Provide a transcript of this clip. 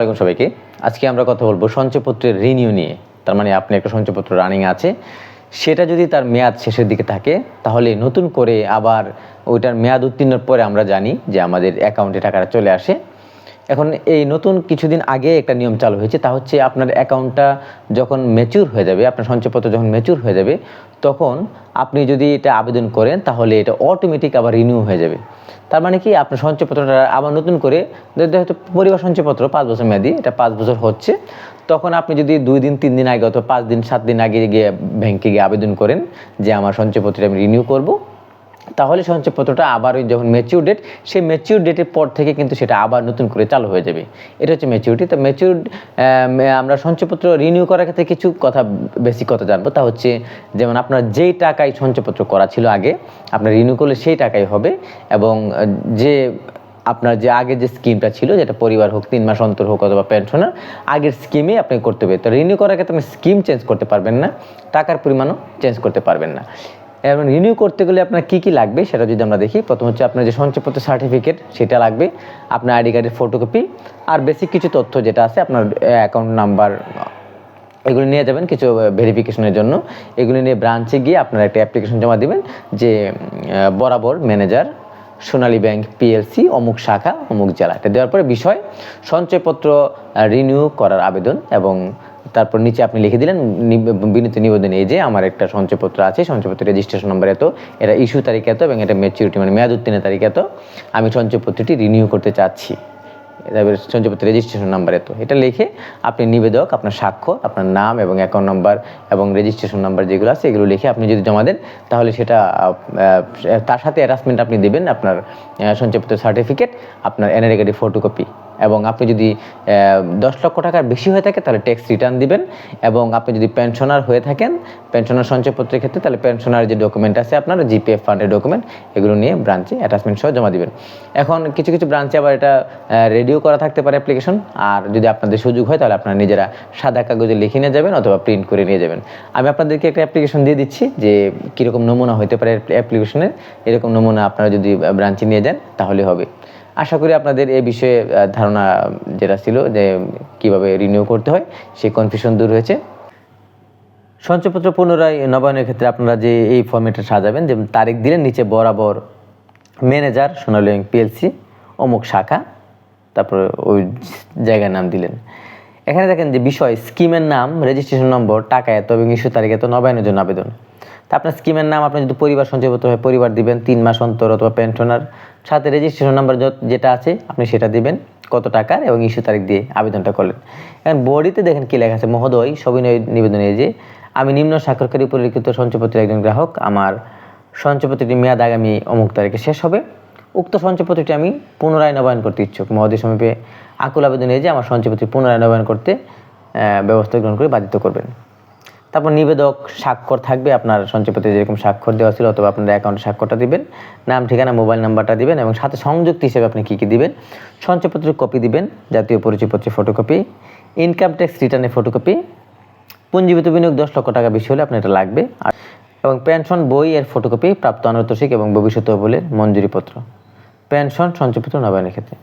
আসসালামাইকুম সবাইকে। আজকে আমরা কথা বলব সঞ্চয়পত্রের রিনিউ নিয়ে। তার মানে আপনি একটা সঞ্চয়পত্র রানিং আছে। সেটা যদি তার মেয়াদ শেষের দিকে থাকে, তাহলে নতুন করে আবার ওইটার মেয়াদ উত্তীর্ণের পরে আমরা জানি যে আমাদের অ্যাকাউন্টে টাকাটা চলে আসে। এখন এই নতুন কিছুদিন আগে একটা নিয়ম চালু হয়েছে, তা হচ্ছে আপনার অ্যাকাউন্টটা যখন ম্যাচিউর হয়ে যাবে, আপনার সঞ্চয়পত্র যখন ম্যাচিউর হয়ে যাবে, তখন আপনি যদি এটা আবেদন করেন, তাহলে এটা অটোমেটিক আবার রিনিউ হয়ে যাবে। তার মানে কি? আপনার সঞ্চয়পত্রটা আবার নতুন করে হয়তো পরিবার সঞ্চয়পত্র, পাঁচ বছর মেয়াদি, এটা পাঁচ বছর হচ্ছে, তখন আপনি যদি দুই দিন, তিন দিন আগে অথবা পাঁচ দিন, সাত দিন আগে গিয়ে ব্যাংকে গিয়ে আবেদন করেন, যে আমার সঞ্চয়পত্রটা আমি রিনিউ করব তাহলে সঞ্চয়পত্রটা আবার ওই যখন ম্যাচিউর ডেট সেই ম্যাচিউর ডেটের পর থেকে কিন্তু সেটা আবার নতুন করে চালু হয়ে যাবে। এটা হচ্ছে ম্যাচিউরিটি তো ম্যাচিউর আমরা সঞ্চয়পত্র রিনিউ করার ক্ষেত্রে কিছু কথা বেশি কথা জানব। তা হচ্ছে যেমন আপনার যেই টাকায় সঞ্চয়পত্র করা ছিল আগে, আপনার রিনিউ করলে সেই টাকাই হবে এবং যে আপনার যে আগের যে স্কিমটা ছিল, যেটা পরিবার হোক, তিন মাস অন্তর হোক অথবা পেনশনার আগের স্কিমে আপনি করতে হবে। তো রিনিউ করার ক্ষেত্রে আপনি স্কিম চেঞ্জ করতে পারবেন না, টাকার পরিমাণও চেঞ্জ করতে পারবেন না। এবং রিনিউ করতে গেলে আপনার কী কী লাগবে সেটা যদি আমরা দেখি, প্রথম হচ্ছে আপনার যে সঞ্চয়পত্র সার্টিফিকেট সেটা লাগবে, আপনার আইডি কার্ডের ফটোকপি আর বেসিক কিছু তথ্য যেটা আছে, আপনার অ্যাকাউন্ট নাম্বার এগুলো নিয়ে যাবেন কিছু ভেরিফিকেশনের জন্য। এগুলো নিয়ে ব্রাঞ্চে গিয়ে আপনারা একটা অ্যাপ্লিকেশন জমা দেবেন, যে বরাবর ম্যানেজার সোনালী ব্যাংক পিএলসি অমুক শাখা, অমুক জেলা। এটা দেওয়ার পরে বিষয়, সঞ্চয়পত্র রিনিউ করার আবেদন এবং তারপর নিচে আপনি লিখে দিলেন বিনীত নিবেদন এই যে আমার একটা সঞ্চয়পত্র আছে সঞ্চয়পত্র রেজিস্ট্রেশন নম্বর এত এটা ইস্যু তারিখ এত এবং এটা ম্যাচিউরিটি মানে মেয়াদ উত্তীর্ণের তারিখ এত। আমি সঞ্চয়পত্রটি রিনিউ করতে চাচ্ছি। তারপরে সঞ্চয়পত্র রেজিস্ট্রেশন নাম্বার এত। এটা লিখে আপনি নিবেদক, আপনার স্বাক্ষর, আপনার নাম এবং অ্যাকাউন্ট নাম্বার এবং রেজিস্ট্রেশন নাম্বার যেগুলো আছে এগুলো লিখে আপনি যদি জমা দেন, তাহলে সেটা তার সাথে অ্যাটাচমেন্ট আপনি দেবেন আপনার সঞ্চয়পত্র সার্টিফিকেট আপনার কার্ডের ফটোকপি এবং আপনি যদি দশ লক্ষ টাকার বেশি হয়ে থাকে, তাহলে ট্যাক্স রিটার্ন দিবেন। এবং আপনি যদি পেনশনার হয়ে থাকেন পেনশনার সঞ্চয়পত্রের ক্ষেত্রে তাহলে পেনশনার যে ডকুমেন্ট আছে আপনার জিপিএফ ফান্ডের ডকুমেন্ট এগুলো নিয়ে ব্রাঞ্চে অ্যাটাচমেন্ট সহ জমা দিবেন। এখন কিছু কিছু ব্রাঞ্চে আবার এটা রেডিও করা থাকতে পারে অ্যাপ্লিকেশন আর যদি আপনাদের সুযোগ হয়, তাহলে আপনারা নিজেরা সাদা কাগজে লিখে নিয়ে যাবেন অথবা প্রিন্ট করে নিয়ে যাবেন। আমি আপনাদেরকে একটা অ্যাপ্লিকেশন দিয়ে দিচ্ছি, যে কীরকম নমুনা হতে পারে অ্যাপ্লিকেশনের এরকম নমুনা আপনারা যদি ব্রাঞ্চে নিয়ে যান, তাহলে হবে। আশা করি আপনাদের এই বিষয়ে ধারণা যেটা ছিল যে কীভাবে রিনিউ করতে হয়, সেই কনফিউশন দূর হয়েছে। সঞ্চয়পত্র পুনরায় নবায়নের ক্ষেত্রে আপনারা যে এই ফর্মেটটা সাজাবেন, যে তারিখ দিলেন, নিচে বরাবর ম্যানেজার সোনালী ব্যাংক পিএলসি অমুক শাখা, তারপরে ওই জায়গার নাম দিলেন। এখানে দেখেন যে বিষয় স্কিমের নাম রেজিস্ট্রেশন নম্বর টাকা এত এবং ইস্যু তারিখ এত, নবায়নের জন্য আবেদন। তা আপনার স্কিমের নাম আপনি যদি পরিবার সঞ্চয়পত্র হয় পরিবার দিবেন, তিন মাস অন্তর অথবা পেনশনার সাথে রেজিস্ট্রেশন নাম্বার যেটা আছে, আপনি সেটা দিবেন, কত টাকার এবং ইস্যু তারিখ দিয়ে আবেদনটা করলেন। এখন বডিতে দেখেন কী লেখা আছে, মহোদয়, সবিনয় নিবেদনে যে, আমি নিম্ন স্বাক্ষরকারী পরিলিখিত সঞ্চয়পত্রের একজন গ্রাহক, আমার সঞ্চয়পত্রটি মেয়াদ আগামী অমুক তারিখে শেষ হবে। উক্ত সঞ্চয়পত্রটি আমি পুনরায় নবায়ন করতে ইচ্ছুক। মহোদয় সমীপে আকুল আবেদন এই যে, আমার সঞ্চয়পত্র পুনরায় নবায়ন করতে ব্যবস্থা গ্রহণ করে বাধিত করবেন। তারপর নিবেদক স্বাক্ষর থাকবে, আপনার সঞ্চয়পত্রে যেরকম স্বাক্ষর দেওয়া ছিল অথবা আপনার অ্যাকাউন্টে স্বাক্ষরটা দিবেন, নাম, ঠিকানা মোবাইল নাম্বারটা দিবেন এবং সাথে সংযুক্ত হিসেবে আপনি কী কী দিবেন, সঞ্চয়পত্রের কপি দিবেন, জাতীয় পরিচয়পত্রের ফটোকপি ইনকাম ট্যাক্স রিটার্নের ফটোকপি পুঞ্জীবিত বিনিয়োগ দশ লক্ষ টাকা বেশি হলে আপনার এটা লাগবে। এবং পেনশন বই এর ফটোকপি প্রাপ্ত আনুতোষিক এবং ভবিষ্যৎ বলে মঞ্জুরিপত্র। পেনশন সঞ্চয়পত্র নবায়নের ক্ষেত্রে।